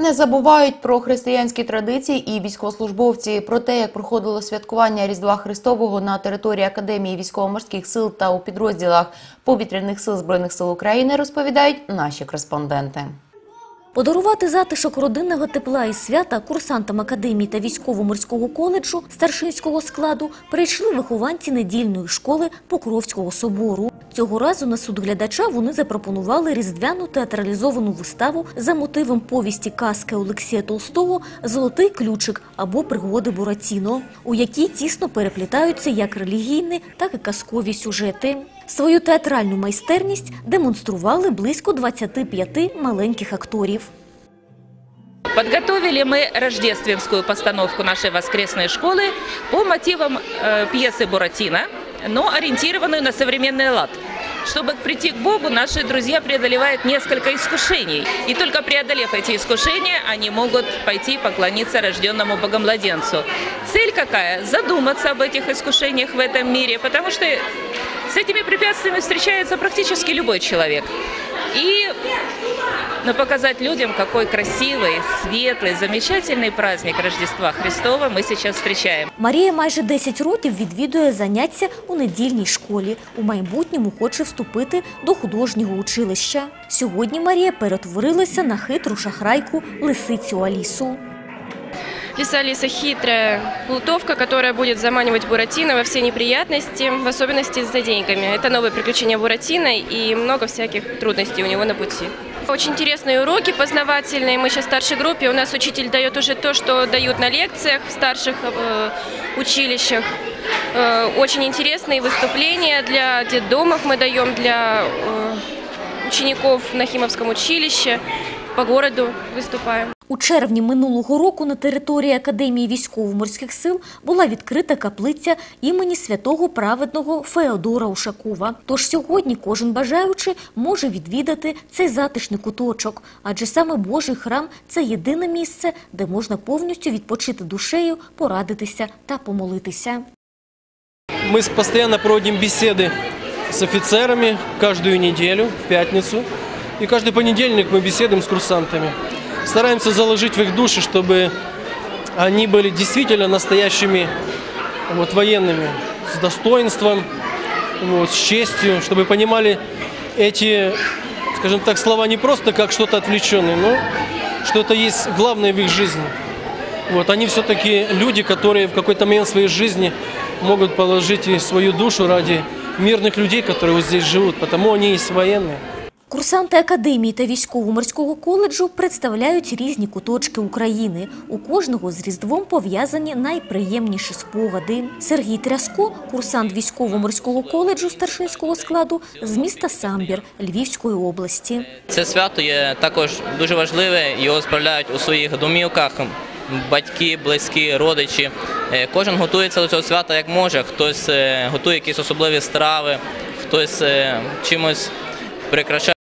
Не забувають про християнські традиції і військовослужбовці. Про те, як проходило святкування Різдва Христового на території Академії військово-морських сил та у підрозділах повітряних сил Збройних сил України, розповідають наші кореспонденти. Подарувати затишок родинного тепла і свята курсантам академії та військово-морського коледжу старшинського складу прийшли вихованці недільної школи Покровського собору. Цього разу на суд глядача вони запропонували різдвяну театралізовану виставу за мотивом повісті казки Олексія Толстого Золотий ключик або пригоди Буратіно, у якій тісно переплітаються як релігійні, так і казкові сюжети. Свою театральну майстерність демонстрували близько 25 маленьких акторів. Подготовили мы рождественскую постановку нашей воскресной школы по мотивам э, пьесы Буратино, но ориентированную на современный лад. Чтобы прийти к Богу, наши друзья преодолевают несколько искушений. И только преодолев эти искушения, они могут пойти поклониться рожденному Богомладенцу. Цель какая? Задуматься об этих искушениях в этом мире, потому что с этими препятствиями встречается практически любой человек. И но показать людям, какой красивый, светлый, замечательный праздник Рождества Христова мы сейчас встречаем. Марія майже 10 років відвідує заняття у недільній школі. У майбутньому хоче вступити до художнього училища. Сьогодні Марія перетворилася на хитру шахрайку лисицю Алісу. Лиса Алиса хитрая плутовка, которая будет заманивать Буратино во все неприятности, в особенности за деньгами. Это новые приключения Буратино и много всяких трудностей у него на пути. Очень интересные уроки, познавательные. Мы сейчас в старшей группе. У нас учитель дает уже то, что дают на лекциях в старших э, училищах. Э, очень интересные выступления для детдомов мы даем, для э, учеников на Химовском училище. По городу выступаем. У червні минулого року на території Академії військово-морських сил була відкрита каплиця імені святого праведного Феодора Ушакова. Тож сьогодні кожен бажаючий може відвідати цей затишний куточок, адже саме Божий храм це єдине місце, де можна повністю відпочити душею, порадитися та помолитися. Мы с- постоянно проводим беседы с офицерами каждую неделю, в пятницу. И каждый понедельник мы беседуем с курсантами. Стараемся заложить в их души, чтобы они были действительно настоящими вот, военными, с достоинством, вот, с честью, чтобы понимали эти, скажем так, слова не просто как что-то отвлеченное, но что это есть главное в их жизни. Вот, они все-таки люди, которые в какой-то момент своей жизни могут положить и свою душу ради мирных людей, которые вот здесь живут, потому они есть военные. Курсанти академії та військово-морського коледжу представляють різні куточки України. У кожного з Різдвом пов'язані найприємніші спогади. Сергій Тряско, курсант військово-морського коледжу старшинського складу з міста Самбір Львівської області. Це свято є також дуже важливе. Його справляють у своїх домівках батьки, близькі, родичі. Е, Кожен готується до цього свята як може. Хтось е, готує якісь особливі страви, хтось е, чимось прикрашає